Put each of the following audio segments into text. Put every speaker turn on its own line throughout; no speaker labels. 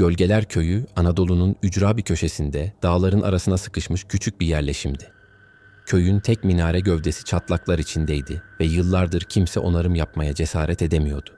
Gölgeler Köyü, Anadolu'nun ücra bir köşesinde, dağların arasına sıkışmış küçük bir yerleşimdi. Köyün tek minare gövdesi çatlaklar içindeydi ve yıllardır kimse onarım yapmaya cesaret edemiyordu.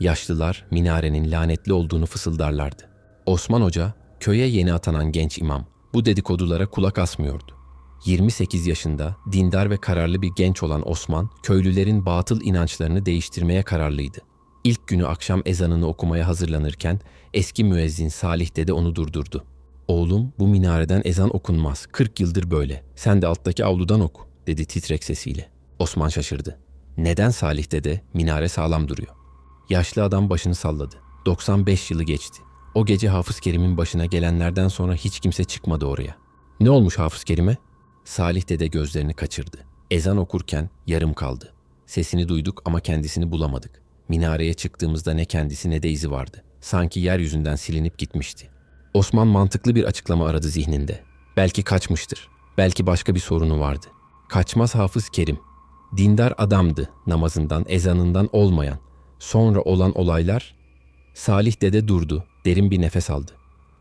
Yaşlılar minarenin lanetli olduğunu fısıldarlardı. Osman Hoca, köye yeni atanan genç imam, bu dedikodulara kulak asmıyordu. 28 yaşında, dindar ve kararlı bir genç olan Osman, köylülerin batıl inançlarını değiştirmeye kararlıydı. İlk günü akşam ezanını okumaya hazırlanırken eski müezzin Salih dede onu durdurdu. Oğlum bu minareden ezan okunmaz. 40 yıldır böyle. Sen de alttaki avludan oku dedi titrek sesiyle. Osman şaşırdı. Neden Salih dede? Minare sağlam duruyor. Yaşlı adam başını salladı. 95 yılı geçti. O gece Hafız Kerim'in başına gelenlerden sonra hiç kimse çıkmadı oraya. Ne olmuş Hafız Kerim'e? Salih dede gözlerini kaçırdı. Ezan okurken yarım kaldı. Sesini duyduk ama kendisini bulamadık. Minareye çıktığımızda ne kendisi ne de izi vardı. Sanki yeryüzünden silinip gitmişti. Osman mantıklı bir açıklama aradı zihninde. Belki kaçmıştır. Belki başka bir sorunu vardı. Kaçmaz Hafız Kerim. Dindar adamdı namazından, ezanından olmayan. Sonra olan olaylar... Salih dede durdu, derin bir nefes aldı.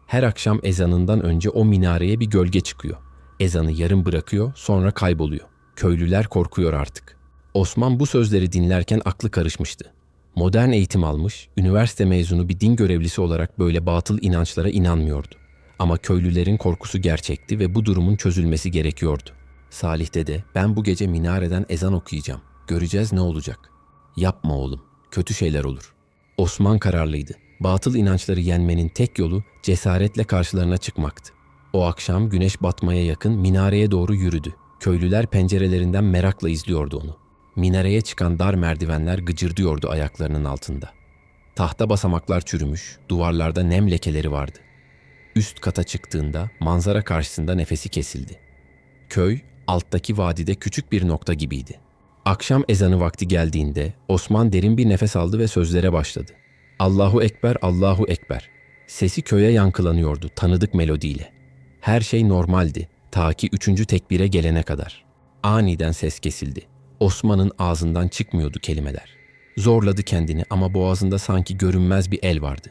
Her akşam ezanından önce o minareye bir gölge çıkıyor. Ezanı yarım bırakıyor, sonra kayboluyor. Köylüler korkuyor artık. Osman bu sözleri dinlerken aklı karışmıştı. Modern eğitim almış, üniversite mezunu bir din görevlisi olarak böyle batıl inançlara inanmıyordu. Ama köylülerin korkusu gerçekti ve bu durumun çözülmesi gerekiyordu. Salih dede, ben bu gece minareden ezan okuyacağım. Göreceğiz ne olacak. Yapma oğlum, kötü şeyler olur. Osman kararlıydı. Batıl inançları yenmenin tek yolu cesaretle karşılarına çıkmaktı. O akşam güneş batmaya yakın minareye doğru yürüdü. Köylüler pencerelerinden merakla izliyordu onu. Minareye çıkan dar merdivenler gıcırdıyordu ayaklarının altında. Tahta basamaklar çürümüş, duvarlarda nem lekeleri vardı. Üst kata çıktığında manzara karşısında nefesi kesildi. Köy, alttaki vadide küçük bir nokta gibiydi. Akşam ezanı vakti geldiğinde Osman derin bir nefes aldı ve sözlere başladı. Allahu Ekber, Allahu Ekber. Sesi köye yankılanıyordu tanıdık melodiyle. Her şey normaldi ta ki üçüncü tekbire gelene kadar. Aniden ses kesildi. Osman'ın ağzından çıkmıyordu kelimeler. Zorladı kendini ama boğazında sanki görünmez bir el vardı.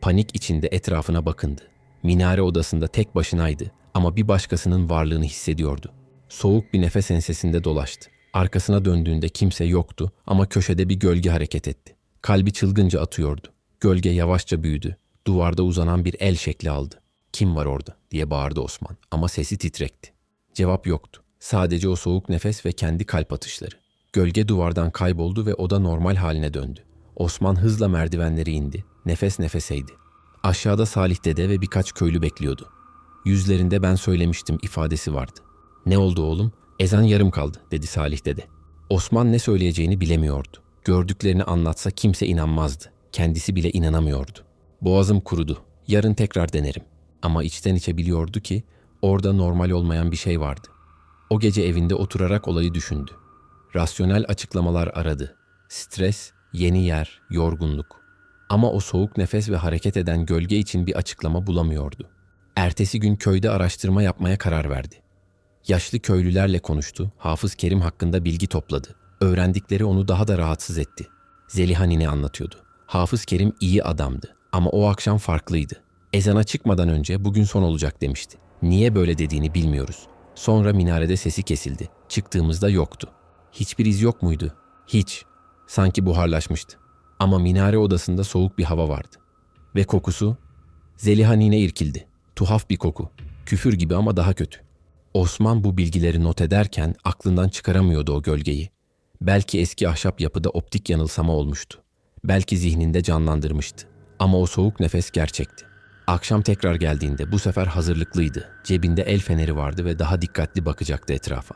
Panik içinde etrafına bakındı. Minare odasında tek başınaydı ama bir başkasının varlığını hissediyordu. Soğuk bir nefes ensesinde dolaştı. Arkasına döndüğünde kimse yoktu ama köşede bir gölge hareket etti. Kalbi çılgınca atıyordu. Gölge yavaşça büyüdü. Duvarda uzanan bir el şekli aldı. Kim var orada diye bağırdı Osman ama sesi titrekti. Cevap yoktu. Sadece o soğuk nefes ve kendi kalp atışları. Gölge duvardan kayboldu ve oda normal haline döndü. Osman hızla merdivenleri indi. Nefes nefeseydi. Aşağıda Salih dede ve birkaç köylü bekliyordu. Yüzlerinde ben söylemiştim ifadesi vardı. Ne oldu oğlum? Ezan yarım kaldı dedi Salih dede. Osman ne söyleyeceğini bilemiyordu. Gördüklerini anlatsa kimse inanmazdı. Kendisi bile inanamıyordu. Boğazım kurudu. Yarın tekrar denerim. Ama içten içe biliyordu ki orada normal olmayan bir şey vardı. O gece evinde oturarak olayı düşündü. Rasyonel açıklamalar aradı. Stres, yeni yer, yorgunluk. Ama o soğuk nefes ve hareket eden gölge için bir açıklama bulamıyordu. Ertesi gün köyde araştırma yapmaya karar verdi. Yaşlı köylülerle konuştu, Hafız Kerim hakkında bilgi topladı. Öğrendikleri onu daha da rahatsız etti. Zeliha nine anlatıyordu. Hafız Kerim iyi adamdı ama o akşam farklıydı. Ezana çıkmadan önce bugün son olacak demişti. Niye böyle dediğini bilmiyoruz. Sonra minarede sesi kesildi. Çıktığımızda yoktu. Hiçbir iz yok muydu? Hiç. Sanki buharlaşmıştı. Ama minare odasında soğuk bir hava vardı. Ve kokusu? Zeliha nine irkildi. Tuhaf bir koku. Küfür gibi ama daha kötü. Osman bu bilgileri not ederken aklından çıkaramıyordu o gölgeyi. Belki eski ahşap yapıda optik yanılsama olmuştu. Belki zihninde canlandırmıştı. Ama o soğuk nefes gerçekti. Akşam tekrar geldiğinde bu sefer hazırlıklıydı. Cebinde el feneri vardı ve daha dikkatli bakacaktı etrafa.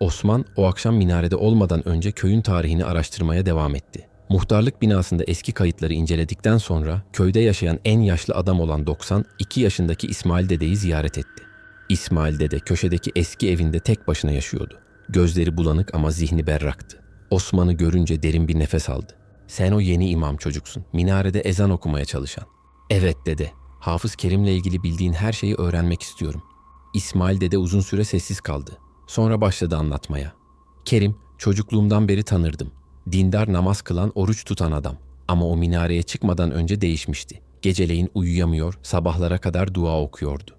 Osman o akşam minarede olmadan önce köyün tarihini araştırmaya devam etti. Muhtarlık binasında eski kayıtları inceledikten sonra köyde yaşayan en yaşlı adam olan 92 yaşındaki İsmail dedeyi ziyaret etti. İsmail dede köşedeki eski evinde tek başına yaşıyordu. Gözleri bulanık ama zihni berraktı. Osman'ı görünce derin bir nefes aldı. Sen o yeni imam çocuksun. Minarede ezan okumaya çalışan. Evet dede. Hafız Kerim'le ilgili bildiğin her şeyi öğrenmek istiyorum. İsmail dede uzun süre sessiz kaldı. Sonra başladı anlatmaya. Kerim, çocukluğumdan beri tanırdım. Dindar namaz kılan, oruç tutan adam. Ama o minareye çıkmadan önce değişmişti. Geceleyin uyuyamıyor, sabahlara kadar dua okuyordu.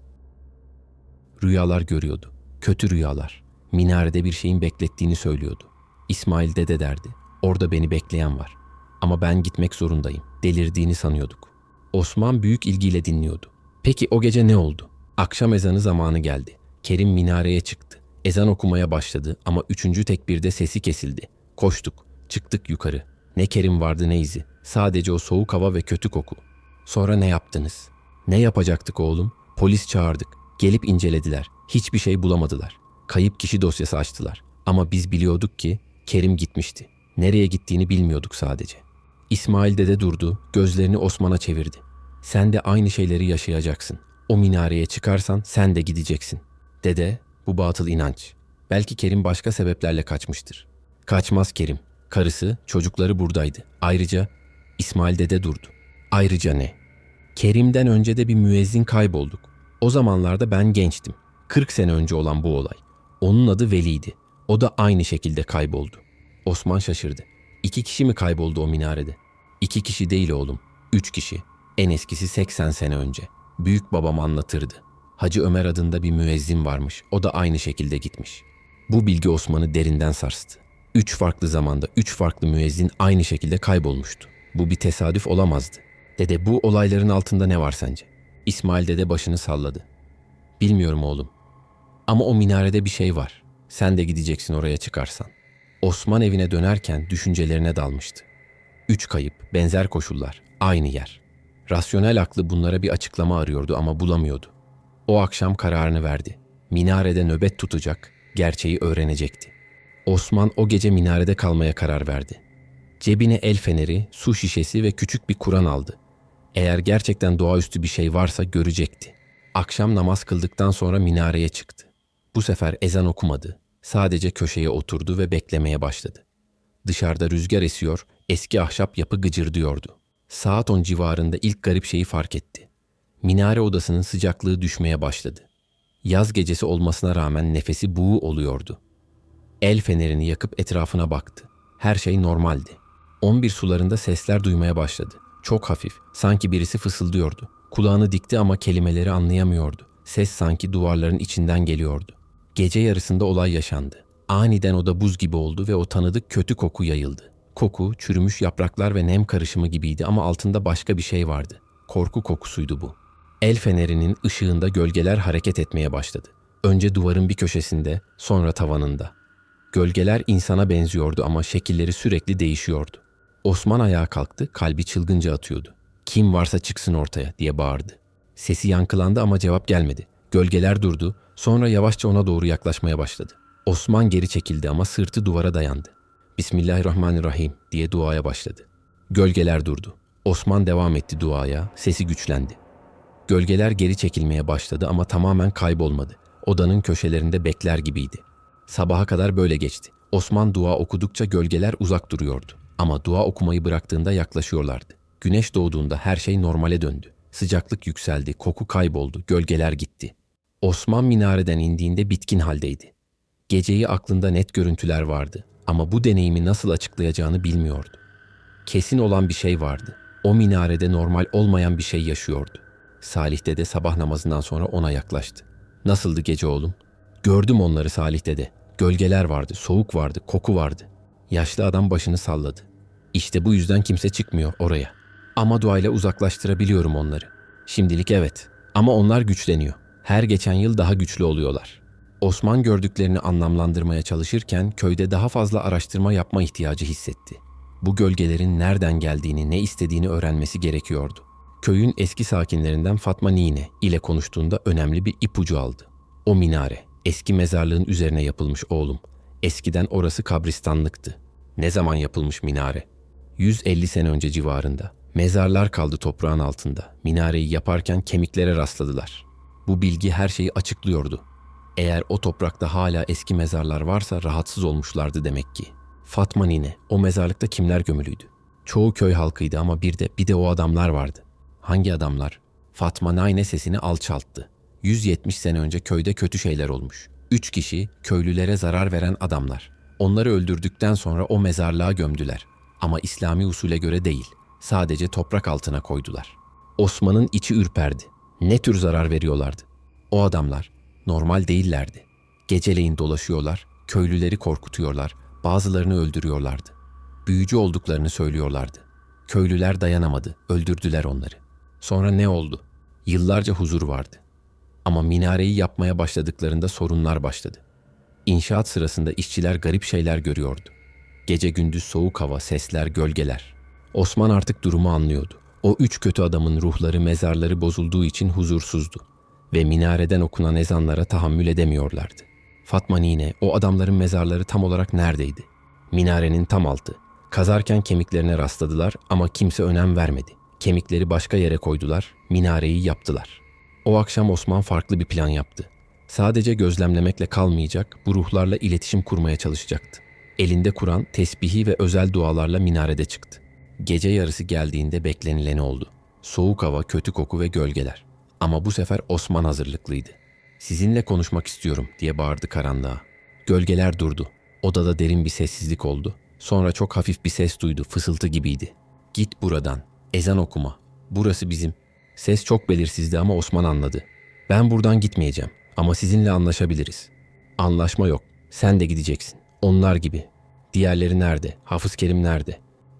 Rüyalar görüyordu. Kötü rüyalar. Minarede bir şeyin beklettiğini söylüyordu. İsmail dede derdi. Orada beni bekleyen var. Ama ben gitmek zorundayım. Delirdiğini sanıyorduk. Osman büyük ilgiyle dinliyordu. Peki o gece ne oldu? Akşam ezanı zamanı geldi. Kerim minareye çıktı. Ezan okumaya başladı ama üçüncü tekbirde sesi kesildi. Koştuk, çıktık yukarı. Ne Kerim vardı ne izi. Sadece o soğuk hava ve kötü koku. Sonra ne yaptınız? Ne yapacaktık oğlum? Polis çağırdık. Gelip incelediler. Hiçbir şey bulamadılar. Kayıp kişi dosyası açtılar. Ama biz biliyorduk ki Kerim gitmişti. Nereye gittiğini bilmiyorduk sadece. İsmail dede durdu, gözlerini Osman'a çevirdi. Sen de aynı şeyleri yaşayacaksın. O minareye çıkarsan sen de gideceksin. Dede, bu batıl inanç. Belki Kerim başka sebeplerle kaçmıştır. Kaçmaz Kerim. Karısı, çocukları buradaydı. Ayrıca İsmail dede durdu. Ayrıca ne? Kerim'den önce de bir müezzin kaybolduk. O zamanlarda ben gençtim. 40 sene önce olan bu olay. Onun adı Veli'ydi. O da aynı şekilde kayboldu. Osman şaşırdı. İki kişi mi kayboldu o minarede? İki kişi değil oğlum. Üç kişi. En eskisi 80 sene önce. Büyük babam anlatırdı. Hacı Ömer adında bir müezzin varmış. O da aynı şekilde gitmiş. Bu bilgi Osman'ı derinden sarstı. Üç farklı zamanda üç farklı müezzin aynı şekilde kaybolmuştu. Bu bir tesadüf olamazdı. Dede bu olayların altında ne var sence? İsmail dede başını salladı. Bilmiyorum oğlum. Ama o minarede bir şey var. Sen de gideceksin oraya çıkarsan. Osman evine dönerken düşüncelerine dalmıştı. Üç kayıp, benzer koşullar, aynı yer. Rasyonel aklı bunlara bir açıklama arıyordu ama bulamıyordu. O akşam kararını verdi. Minarede nöbet tutacak, gerçeği öğrenecekti. Osman o gece minarede kalmaya karar verdi. Cebine el feneri, su şişesi ve küçük bir Kur'an aldı. Eğer gerçekten doğaüstü bir şey varsa görecekti. Akşam namaz kıldıktan sonra minareye çıktı. Bu sefer ezan okumadı. Sadece köşeye oturdu ve beklemeye başladı. Dışarıda rüzgar esiyor, eski ahşap yapı gıcırdıyordu. Saat 10 civarında ilk garip şeyi fark etti. Minare odasının sıcaklığı düşmeye başladı. Yaz gecesi olmasına rağmen nefesi buğu oluyordu. El fenerini yakıp etrafına baktı. Her şey normaldi. 11 sularında sesler duymaya başladı. Çok hafif, sanki birisi fısıldıyordu. Kulağını dikti ama kelimeleri anlayamıyordu. Ses sanki duvarların içinden geliyordu. Gece yarısında olay yaşandı. Aniden oda buz gibi oldu ve o tanıdık kötü koku yayıldı. Koku, çürümüş yapraklar ve nem karışımı gibiydi ama altında başka bir şey vardı. Korku kokusuydu bu. El fenerinin ışığında gölgeler hareket etmeye başladı. Önce duvarın bir köşesinde, sonra tavanında. Gölgeler insana benziyordu ama şekilleri sürekli değişiyordu. Osman ayağa kalktı, kalbi çılgınca atıyordu. Kim varsa çıksın ortaya diye bağırdı. Sesi yankılandı ama cevap gelmedi. Gölgeler durdu, sonra yavaşça ona doğru yaklaşmaya başladı. Osman geri çekildi ama sırtı duvara dayandı. Bismillahirrahmanirrahim diye duaya başladı. Gölgeler durdu. Osman devam etti duaya, sesi güçlendi. Gölgeler geri çekilmeye başladı ama tamamen kaybolmadı. Odanın köşelerinde bekler gibiydi. Sabaha kadar böyle geçti. Osman dua okudukça gölgeler uzak duruyordu. Ama dua okumayı bıraktığında yaklaşıyorlardı. Güneş doğduğunda her şey normale döndü. Sıcaklık yükseldi, koku kayboldu, gölgeler gitti. Osman minareden indiğinde bitkin haldeydi. Geceyi aklında net görüntüler vardı ama bu deneyimi nasıl açıklayacağını bilmiyordu. Kesin olan bir şey vardı. O minarede normal olmayan bir şey yaşıyordu. Salih dede sabah namazından sonra ona yaklaştı. Nasıldı gece oğlum? Gördüm onları Salih dede. Gölgeler vardı, soğuk vardı, koku vardı. Yaşlı adam başını salladı. İşte bu yüzden kimse çıkmıyor oraya. Ama duayla uzaklaştırabiliyorum onları. Şimdilik evet. Ama onlar güçleniyor. Her geçen yıl daha güçlü oluyorlar. Osman gördüklerini anlamlandırmaya çalışırken köyde daha fazla araştırma yapma ihtiyacı hissetti. Bu gölgelerin nereden geldiğini, ne istediğini öğrenmesi gerekiyordu. Köyün eski sakinlerinden Fatma Nine ile konuştuğunda önemli bir ipucu aldı. O minare, eski mezarlığın üzerine yapılmış oğlum. Eskiden orası kabristanlıktı. Ne zaman yapılmış minare? 150 sene önce civarında. Mezarlar kaldı toprağın altında. Minareyi yaparken kemiklere rastladılar. Bu bilgi her şeyi açıklıyordu. Eğer o toprakta hala eski mezarlar varsa rahatsız olmuşlardı demek ki. Fatma nine, o mezarlıkta kimler gömülüydü? Çoğu köy halkıydı ama bir de bir de o adamlar vardı. Hangi adamlar? Fatma Nine sesini alçalttı. 170 sene önce köyde kötü şeyler olmuş. Üç kişi köylülere zarar veren adamlar. Onları öldürdükten sonra o mezarlığa gömdüler. Ama İslami usule göre değil. Sadece toprak altına koydular. Osman'ın içi ürperdi. Ne tür zarar veriyorlardı? O adamlar normal değillerdi. Geceleyin dolaşıyorlar, köylüleri korkutuyorlar, bazılarını öldürüyorlardı. Büyücü olduklarını söylüyorlardı. Köylüler dayanamadı, öldürdüler onları. Sonra ne oldu? Yıllarca huzur vardı. Ama minareyi yapmaya başladıklarında sorunlar başladı. İnşaat sırasında işçiler garip şeyler görüyordu. Gece gündüz soğuk hava, sesler, gölgeler. Osman artık durumu anlıyordu. O üç kötü adamın ruhları, mezarları bozulduğu için huzursuzdu. Ve minareden okunan ezanlara tahammül edemiyorlardı. Fatma Nine, o adamların mezarları tam olarak neredeydi? Minarenin tam altı. Kazarken kemiklerine rastladılar ama kimse önem vermedi. Kemikleri başka yere koydular, minareyi yaptılar. O akşam Osman farklı bir plan yaptı. Sadece gözlemlemekle kalmayacak, bu ruhlarla iletişim kurmaya çalışacaktı. Elinde Kur'an, tesbihi ve özel dualarla minarede çıktı. Gece yarısı geldiğinde beklenileni oldu. Soğuk hava, kötü koku ve gölgeler. Ama bu sefer Osman hazırlıklıydı. Sizinle konuşmak istiyorum diye bağırdı karanlığa. Gölgeler durdu. Odada derin bir sessizlik oldu. Sonra çok hafif bir ses duydu, fısıltı gibiydi. Git buradan. Ezan okuma. Burası bizim. Ses çok belirsizdi ama Osman anladı. Ben buradan gitmeyeceğim ama sizinle anlaşabiliriz. Anlaşma yok. Sen de gideceksin. Onlar gibi. Diğerleri nerede? Hafız Kerim nerede?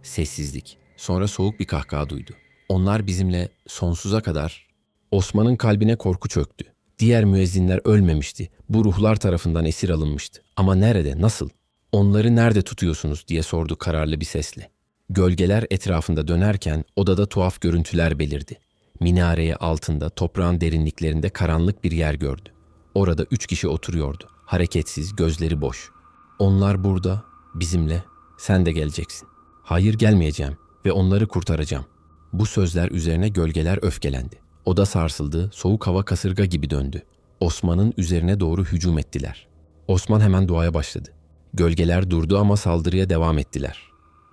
Sessizlik. Sonra soğuk bir kahkaha duydu. Onlar bizimle sonsuza kadar... Osman'ın kalbine korku çöktü. Diğer müezzinler ölmemişti. Bu ruhlar tarafından esir alınmıştı. Ama nerede, nasıl? Onları nerede tutuyorsunuz diye sordu kararlı bir sesle. Gölgeler etrafında dönerken odada tuhaf görüntüler belirdi. Minareye altında toprağın derinliklerinde karanlık bir yer gördü. Orada üç kişi oturuyordu. Hareketsiz, gözleri boş. Onlar burada, bizimle. Sen de geleceksin. Hayır gelmeyeceğim ve onları kurtaracağım. Bu sözler üzerine gölgeler öfkelendi. Oda sarsıldı, soğuk hava kasırga gibi döndü. Osman'ın üzerine doğru hücum ettiler. Osman hemen duaya başladı. Gölgeler durdu ama saldırıya devam ettiler.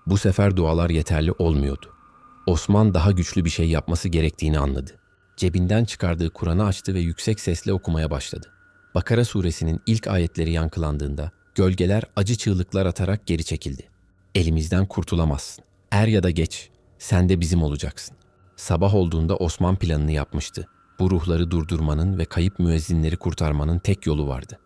Bu sefer dualar yeterli olmuyordu. Osman daha güçlü bir şey yapması gerektiğini anladı. Cebinden çıkardığı Kur'an'ı açtı ve yüksek sesle okumaya başladı. Bakara suresinin ilk ayetleri yankılandığında gölgeler acı çığlıklar atarak geri çekildi. Elimizden kurtulamazsın. Er ya da geç, sen de bizim olacaksın. Sabah olduğunda Osman planını yapmıştı. Bu ruhları durdurmanın ve kayıp müezzinleri kurtarmanın tek yolu vardı.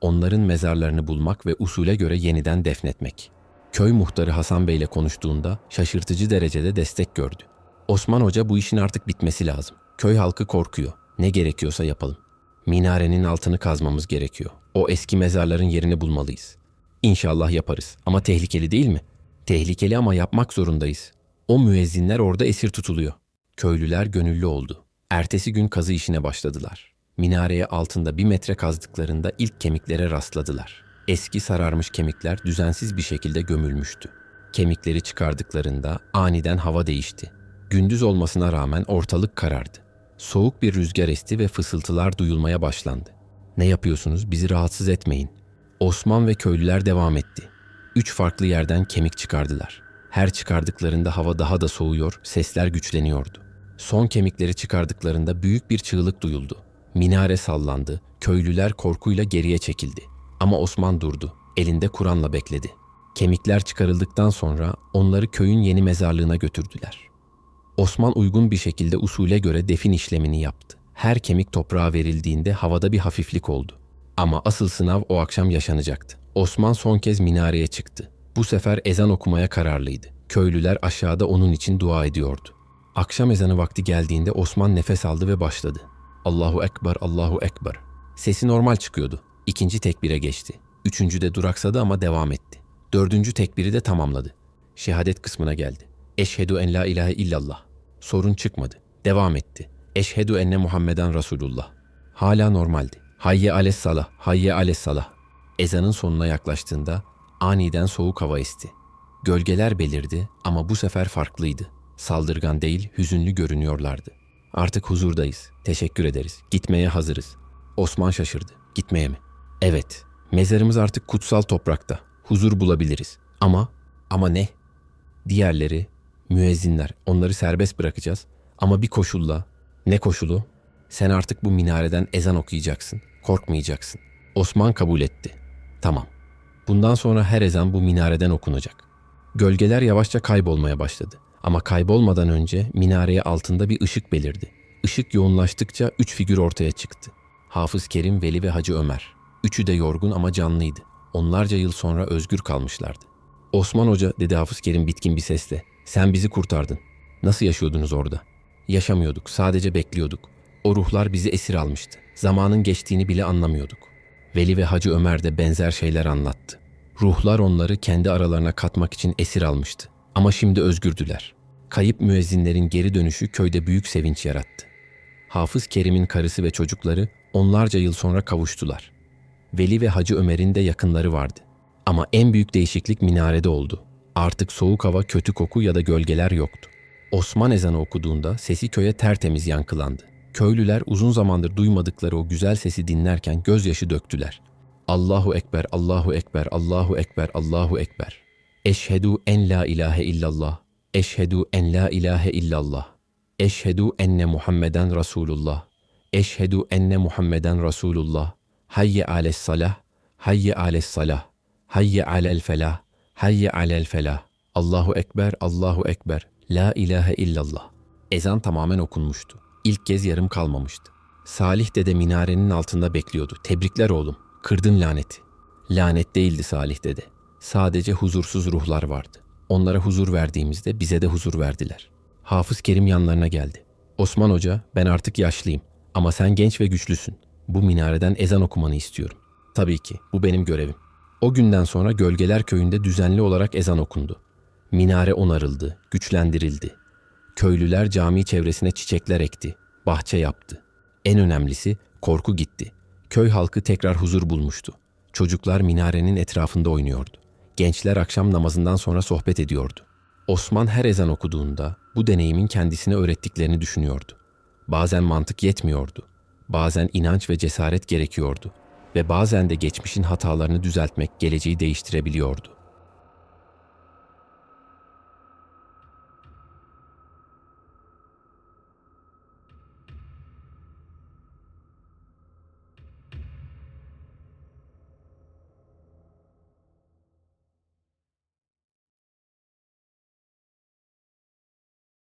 Onların mezarlarını bulmak ve usule göre yeniden defnetmek. Köy muhtarı Hasan Bey ile konuştuğunda şaşırtıcı derecede destek gördü. Osman Hoca bu işin artık bitmesi lazım. Köy halkı korkuyor. Ne gerekiyorsa yapalım. Minarenin altını kazmamız gerekiyor. O eski mezarların yerini bulmalıyız. İnşallah yaparız. Ama tehlikeli değil mi? Tehlikeli ama yapmak zorundayız. O müezzinler orada esir tutuluyor. Köylüler gönüllü oldu. Ertesi gün kazı işine başladılar. Minareye altında bir metre kazdıklarında ilk kemiklere rastladılar. Eski sararmış kemikler düzensiz bir şekilde gömülmüştü. Kemikleri çıkardıklarında aniden hava değişti. Gündüz olmasına rağmen ortalık karardı. Soğuk bir rüzgar esti ve fısıltılar duyulmaya başlandı. Ne yapıyorsunuz? Bizi rahatsız etmeyin. Osman ve köylüler devam etti. Üç farklı yerden kemik çıkardılar. Her çıkardıklarında hava daha da soğuyor, sesler güçleniyordu. Son kemikleri çıkardıklarında büyük bir çığlık duyuldu. Minare sallandı, köylüler korkuyla geriye çekildi. Ama Osman durdu, elinde Kur'an'la bekledi. Kemikler çıkarıldıktan sonra onları köyün yeni mezarlığına götürdüler. Osman uygun bir şekilde usule göre defin işlemini yaptı. Her kemik toprağa verildiğinde havada bir hafiflik oldu. Ama asıl sınav o akşam yaşanacaktı. Osman son kez minareye çıktı. Bu sefer ezan okumaya kararlıydı. Köylüler aşağıda onun için dua ediyordu. Akşam ezanı vakti geldiğinde Osman nefes aldı ve başladı. Allahu Ekber, Allahu Ekber. Sesi normal çıkıyordu. İkinci tekbire geçti. Üçüncü de duraksadı ama devam etti. Dördüncü tekbiri de tamamladı. Şehadet kısmına geldi. Eşhedü en la ilahe illallah. Sorun çıkmadı. Devam etti. Eşhedü enne Muhammeden Resulullah. Hala normaldi. Hayye ales salah, hayye ales salah. Ezanın sonuna yaklaştığında aniden soğuk hava esti. Gölgeler belirdi ama bu sefer farklıydı. Saldırgan değil, hüzünlü görünüyorlardı. Artık huzurdayız. Teşekkür ederiz. Gitmeye hazırız. Osman şaşırdı. Gitmeye mi? Evet. Mezarımız artık kutsal toprakta. Huzur bulabiliriz. Ama ama ne? Diğerleri müezzinler. Onları serbest bırakacağız. Ama bir koşulla. Ne koşulu? Sen artık bu minareden ezan okuyacaksın. Korkmayacaksın. Osman kabul etti. Tamam. Bundan sonra her ezan bu minareden okunacak. Gölgeler yavaşça kaybolmaya başladı. Ama kaybolmadan önce minareye altında bir ışık belirdi. Işık yoğunlaştıkça üç figür ortaya çıktı. Hafız Kerim, Veli ve Hacı Ömer. Üçü de yorgun ama canlıydı. Onlarca yıl sonra özgür kalmışlardı. Osman Hoca dedi Hafız Kerim bitkin bir sesle. Sen bizi kurtardın. Nasıl yaşıyordunuz orada? Yaşamıyorduk, sadece bekliyorduk. O ruhlar bizi esir almıştı. Zamanın geçtiğini bile anlamıyorduk. Veli ve Hacı Ömer de benzer şeyler anlattı. Ruhlar onları kendi aralarına katmak için esir almıştı. Ama şimdi özgürdüler. Kayıp müezzinlerin geri dönüşü köyde büyük sevinç yarattı. Hafız Kerim'in karısı ve çocukları onlarca yıl sonra kavuştular. Veli ve Hacı Ömer'in de yakınları vardı. Ama en büyük değişiklik minarede oldu. Artık soğuk hava, kötü koku ya da gölgeler yoktu. Osman ezanı okuduğunda sesi köye tertemiz yankılandı. Köylüler uzun zamandır duymadıkları o güzel sesi dinlerken gözyaşı döktüler. Allahu Ekber, Allahu Ekber, Allahu Ekber, Allahu Ekber. Eşhedü en la ilahe illallah. Eşhedü en la ilahe illallah. Eşhedü enne Muhammeden Resulullah. Eşhedü enne Muhammeden Resulullah. Hayye ales salah. Hayye ales salah. Hayye alel felah. Hayye alel felah. Allahu Ekber, Allahu Ekber. La ilahe illallah. Ezan tamamen okunmuştu. İlk kez yarım kalmamıştı. Salih dede minarenin altında bekliyordu. Tebrikler oğlum. Kırdın laneti. Lanet değildi Salih dede. Sadece huzursuz ruhlar vardı. Onlara huzur verdiğimizde bize de huzur verdiler. Hafız Kerim yanlarına geldi. Osman Hoca, ben artık yaşlıyım ama sen genç ve güçlüsün. Bu minareden ezan okumanı istiyorum. Tabii ki, bu benim görevim. O günden sonra Gölgeler Köyü'nde düzenli olarak ezan okundu. Minare onarıldı, güçlendirildi. Köylüler cami çevresine çiçekler ekti, bahçe yaptı. En önemlisi korku gitti. Köy halkı tekrar huzur bulmuştu. Çocuklar minarenin etrafında oynuyordu. Gençler akşam namazından sonra sohbet ediyordu. Osman her ezan okuduğunda bu deneyimin kendisine öğrettiklerini düşünüyordu. Bazen mantık yetmiyordu. Bazen inanç ve cesaret gerekiyordu ve bazen de geçmişin hatalarını düzeltmek geleceği değiştirebiliyordu.